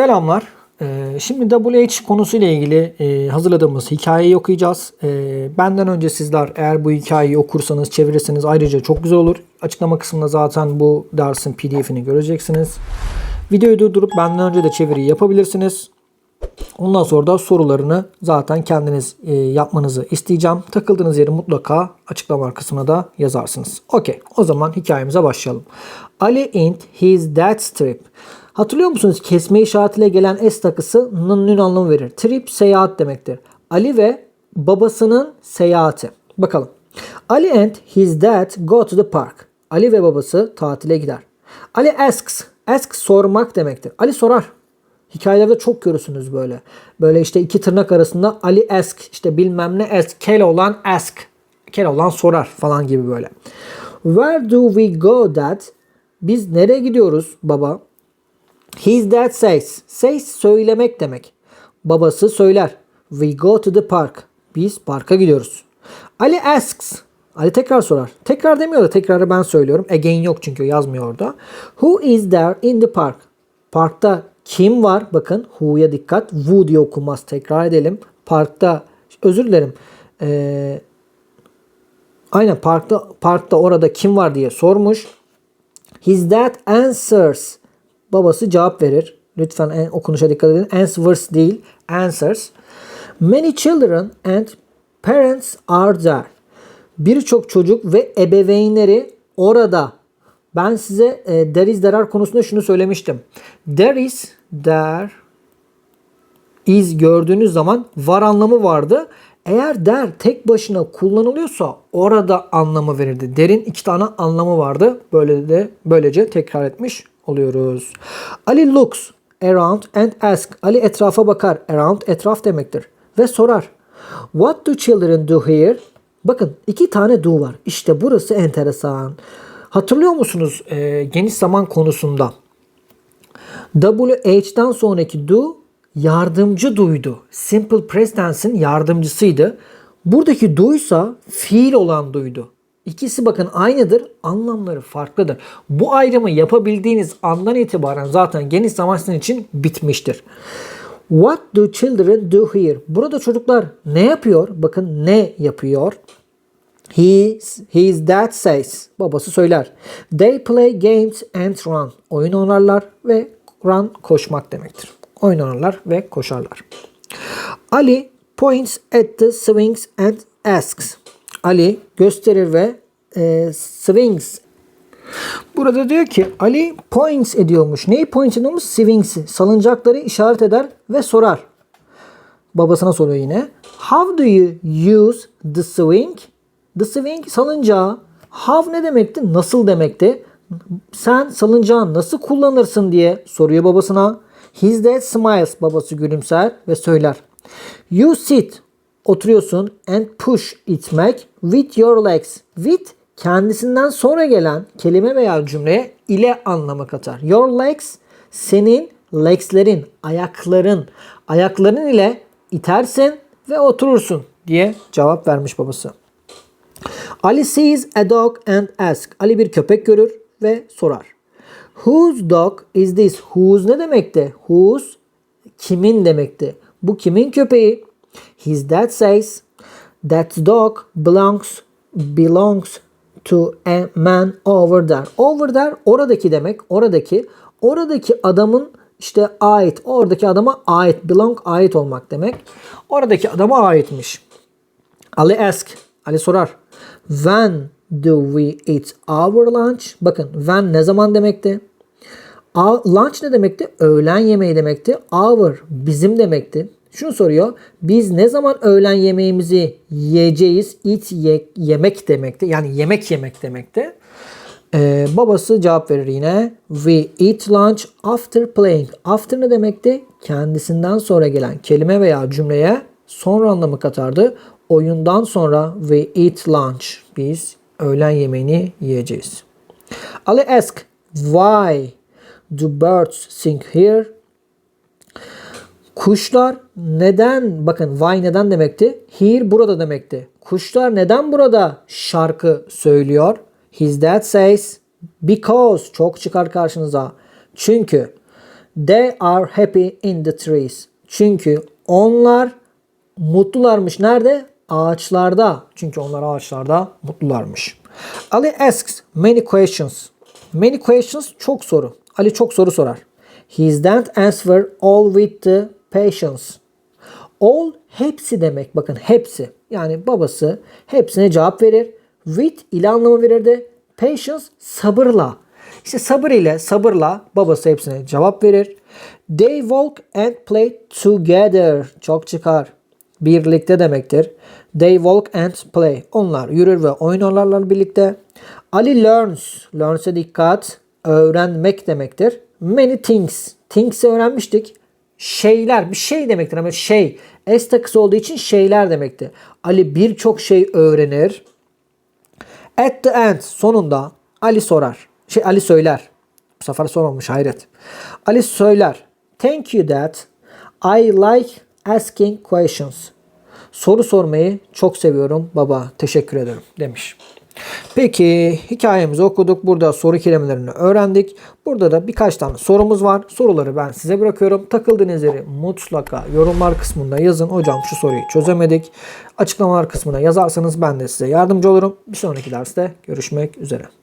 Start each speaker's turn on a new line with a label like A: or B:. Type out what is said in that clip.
A: Selamlar. Ee, Şimdi WH konusuyla ilgili e, hazırladığımız hikayeyi okuyacağız. Ee, Benden önce sizler eğer bu hikayeyi okursanız, çevirirseniz ayrıca çok güzel olur. Açıklama kısmında zaten bu dersin pdf'ini göreceksiniz. Videoyu durdurup benden önce de çeviriyi yapabilirsiniz. Ondan sonra da sorularını zaten kendiniz e, yapmanızı isteyeceğim. Takıldığınız yeri mutlaka açıklama kısmına da yazarsınız. Okey. O zaman hikayemize başlayalım. Ali int his dad's trip. Hatırlıyor musunuz? Kesme işaretiyle gelen S takısı nün anlamı verir. Trip seyahat demektir. Ali ve babasının seyahati. Bakalım. Ali and his dad go to the park. Ali ve babası tatile gider. Ali asks. Ask sormak demektir. Ali sorar. Hikayelerde çok görürsünüz böyle. Böyle işte iki tırnak arasında Ali ask işte bilmem ne ask. Kel olan ask. Kel olan sorar falan gibi böyle. Where do we go dad? Biz nereye gidiyoruz baba? His dad says. Says söylemek demek. Babası söyler. We go to the park. Biz parka gidiyoruz. Ali asks. Ali tekrar sorar. Tekrar demiyor da tekrarı ben söylüyorum. Again yok çünkü yazmıyor orada. Who is there in the park? Parkta kim var? Bakın who'ya dikkat. Who diye okunmaz. Tekrar edelim. Parkta özür dilerim. Ee, aynen parkta parkta orada kim var diye sormuş. His dad answers. Babası cevap verir. Lütfen en- okunuşa dikkat edin. Answers değil, answers. Many children and parents are there. Birçok çocuk ve ebeveynleri orada. Ben size e, there is there are konusunda şunu söylemiştim. There is there is gördüğünüz zaman var anlamı vardı. Eğer der tek başına kullanılıyorsa orada anlamı verirdi. Derin iki tane anlamı vardı. Böyle de böylece tekrar etmiş oluyoruz. Ali looks around and ask. Ali etrafa bakar. Around etraf demektir. Ve sorar. What do children do here? Bakın iki tane do var. İşte burası enteresan. Hatırlıyor musunuz e, geniş zaman konusunda? WH'den sonraki do yardımcı duydu. Simple present yardımcısıydı. Buradaki do'ysa fiil olan duydu. İkisi bakın aynıdır, anlamları farklıdır. Bu ayrımı yapabildiğiniz andan itibaren zaten geniş zaman sizin için bitmiştir. What do children do here? Burada çocuklar ne yapıyor? Bakın ne yapıyor? His, his dad says. Babası söyler. They play games and run. Oyun oynarlar ve run koşmak demektir. Oyun oynarlar ve koşarlar. Ali points at the swings and asks. Ali gösterir ve e, swings Burada diyor ki Ali points ediyormuş. Neyi points ediyormuş? Swings'i. Salıncakları işaret eder ve sorar. Babasına soruyor yine. How do you use the swing? The swing salıncağı. How ne demekti? Nasıl demekti? Sen salıncağı nasıl kullanırsın diye soruyor babasına. His dad smiles. Babası gülümser ve söyler. You sit. Oturuyorsun and push itmek with your legs. With kendisinden sonra gelen kelime veya cümleye ile anlamı katar. Your legs senin legslerin, ayakların, ayakların ile itersin ve oturursun diye cevap vermiş babası. Ali sees a dog and asks. Ali bir köpek görür ve sorar. Whose dog is this? Whose ne demekti? Whose kimin demekti? Bu kimin köpeği? His dad says that dog belongs belongs to a man over there. Over there oradaki demek. Oradaki oradaki adamın işte ait. Oradaki adama ait. Belong ait olmak demek. Oradaki adama aitmiş. Ali ask. Ali sorar. When do we eat our lunch? Bakın when ne zaman demekti? Lunch ne demekti? Öğlen yemeği demekti. Our bizim demekti. Şunu soruyor. Biz ne zaman öğlen yemeğimizi yiyeceğiz? Eat ye- yemek demekti. Yani yemek yemek demekti. Ee, babası cevap verir yine. We eat lunch after playing. After ne demekti? Kendisinden sonra gelen kelime veya cümleye sonra anlamı katardı. Oyundan sonra we eat lunch. Biz öğlen yemeğini yiyeceğiz. Ali ask why do birds sing here? Kuşlar neden bakın why neden demekti? Here burada demekti. Kuşlar neden burada şarkı söylüyor? His dad says because çok çıkar karşınıza. Çünkü They are happy in the trees. Çünkü onlar mutlularmış. Nerede? Ağaçlarda. Çünkü onlar ağaçlarda mutlularmış. Ali asks many questions. Many questions çok soru. Ali çok soru sorar. He don't answer all with the patience. All hepsi demek. Bakın hepsi. Yani babası hepsine cevap verir. With ile anlamı verirdi. Patience sabırla. İşte sabır ile sabırla babası hepsine cevap verir. They walk and play together. Çok çıkar. Birlikte demektir. They walk and play. Onlar yürür ve oynarlar birlikte. Ali learns. Learns'e dikkat. Öğrenmek demektir. Many things. Things'i öğrenmiştik şeyler bir şey demektir ama şey S takısı olduğu için şeyler demekti. Ali birçok şey öğrenir. At the end sonunda Ali sorar. Şey Ali söyler. Bu sefer sormamış hayret. Ali söyler. Thank you dad. I like asking questions. Soru sormayı çok seviyorum baba. Teşekkür ederim demiş. Peki hikayemizi okuduk. Burada soru kelimelerini öğrendik. Burada da birkaç tane sorumuz var. Soruları ben size bırakıyorum. Takıldığınız yeri mutlaka yorumlar kısmında yazın. Hocam şu soruyu çözemedik. Açıklamalar kısmına yazarsanız ben de size yardımcı olurum. Bir sonraki derste görüşmek üzere.